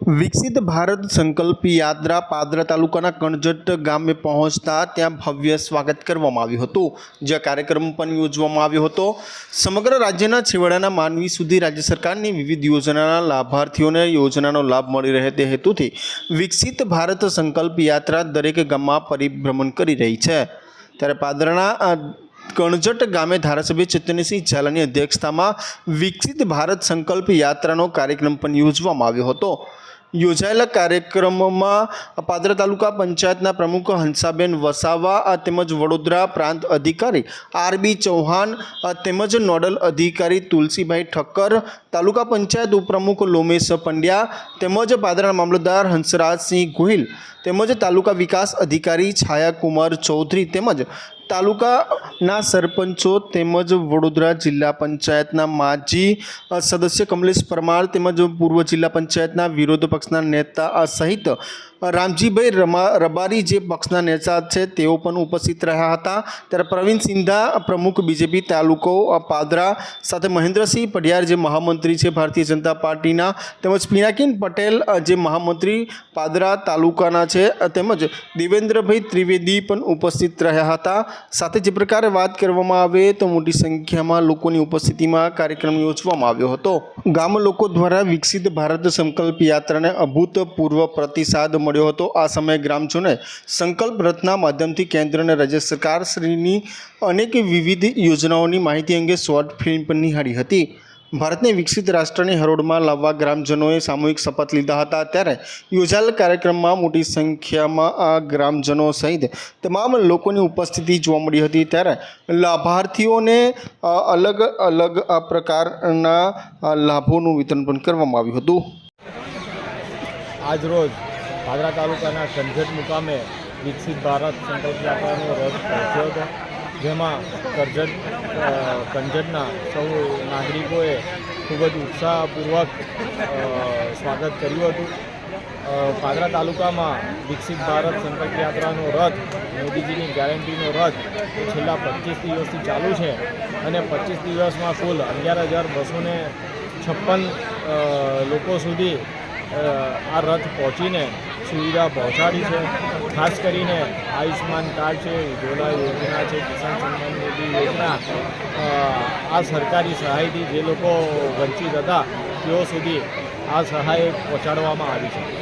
વિકસિત ભારત સંકલ્પ યાત્રા પાદરા તાલુકાના કણજટ ગામે પહોંચતા ત્યાં ભવ્ય સ્વાગત કરવામાં આવ્યું હતું. જે કાર્યક્રમ પણ યોજવામાં આવ્યો હતો. સમગ્ર રાજ્યના છેવાડાના માનવી સુધી રાજ્ય સરકારની વિવિધ યોજનાના લાભાર્થીઓને યોજનાનો લાભ મળી રહે તે હેતુથી વિકસિત ભારત સંકલ્પ યાત્રા દરેક ગામમાં પરિભ્રમણ કરી રહી છે. ત્યારે પાદરાના કણજટ ગામે ધારાસભ્ય ચેતનસિંહ ઝાલાની અધ્યક્ષતામાં વિકસિત ભારત સંકલ્પ યાત્રાનો કાર્યક્રમ પણ યોજવામાં આવ્યો હતો. યોજાયેલા કાર્યક્રમમાં પાદરા તાલુકા પંચાયતના પ્રમુખ હંસાબેન વસાવા તેમજ વડોદરા પ્રાંત અધિકારી આરબી ચૌહાણ તેમજ નોડલ અધિકારી તુલસીભાઈ ઠક્કર, તાલુકા પંચાયત ઉપપ્રમુખ લોમેશ પંડ્યા, તેમજ પાદરા મામલતદાર હંસરાજસિંહ ગોહિલ તેમજ તાલુકા વિકાસ અધિકારી છાયાકુમાર ચૌધરી તેમજ તાલુકાના સરપંચો તેમજ વડોદરા જિલ્લા પંચાયતના માજી સદસ્ય કમલેશ પરમાર તેમજ પૂર્વ જિલ્લા પંચાયતના વિરોધ પક્ષના નેતા સહિત રામજીભાઈ રમા રબારી જે પક્ષના નેતા છે, તેઓ પણ ઉપસ્થિત રહ્યા હતા. ત્યારે પ્રવીણ સિંધા પ્રમુખ બીજેપી તાલુકો પાદરા, સાથે મહેન્દ્રસિંહ પઢિયાર જે મહામંત્રી છે, ભારતીય જનતા પાર્ટીના, તેમજ પિનાકીન પટેલ જે મહામંત્રી પાદરા તાલુકાના છે તેમજ દેવેન્દ્રભાઈ ત્રિવેદી પણ ઉપસ્થિત રહ્યા હતા. સાથે જે પ્રકારે વાત કરવામાં આવે, તો મોટી સંખ્યામાં લોકોની ઉપસ્થિતિમાં કાર્યક્રમ યોજવામાં આવ્યો હતો. ગામ લોકો દ્વારા વિકસિત ભારત સંકલ્પ યાત્રાને અભૂતપૂર્વ પ્રતિસાદ મળ્યો હતો. આ સમયે ગ્રામજનોએ સંકલ્પ રથના માધ્યમથી કેન્દ્ર અને રાજ્ય સરકારશ્રીની અનેક વિવિધ યોજનાઓની માહિતી અંગે શોર્ટ ફિલ્મ પણ નિહાળી હતી. ભારતને વિકસિત રાષ્ટ્રની હરોળમાં લાવવા ગ્રામજનોએ સામૂહિક શપથ લીધા હતા. ત્યારે યોજાયેલ કાર્યક્રમમાં મોટી સંખ્યામાં આ ગ્રામજનો સહિત તમામ લોકોની ઉપસ્થિતિ જોવા મળી હતી. ત્યારે લાભાર્થીઓને અલગ અલગ પ્રકારના લાભોનું વિતરણ પણ કરવામાં આવ્યું હતું. આજરોજ પાદરા તાલુકાના કંજટ મુકામે વિકસિત ભારત સંકલ્પ યાત્રાનો રથ પહોંચ્યો હતો, જેમાં કરજટ કંજટના સૌ નાગરિકોએ ખૂબ જ ઉત્સાહપૂર્વક સ્વાગત કર્યું હતું. પાદરા તાલુકામાં વિકસિત ભારત સંકલ્પ યાત્રાનો રથ, મોદીજીની ગેરંટીનો રથ છેલ્લા પચીસ દિવસથી ચાલુ છે અને પચીસ દિવસમાં કુલ અગિયાર હજાર બસોને છપ્પન લોકો સુધી આ રથ પહોંચીને સુવિધા પહોંચાડી છે. ખાસ કરીને આયુષ્યમાન કાર્ડ છે, ઉજ્જવલા યોજના છે, કિસાન સન્માન નિધિ યોજના. આ સરકારી સહાયથી જે લોકો વંચિત હતા, તેઓ સુધી આ સહાય પહોંચાડવામાં આવી છે.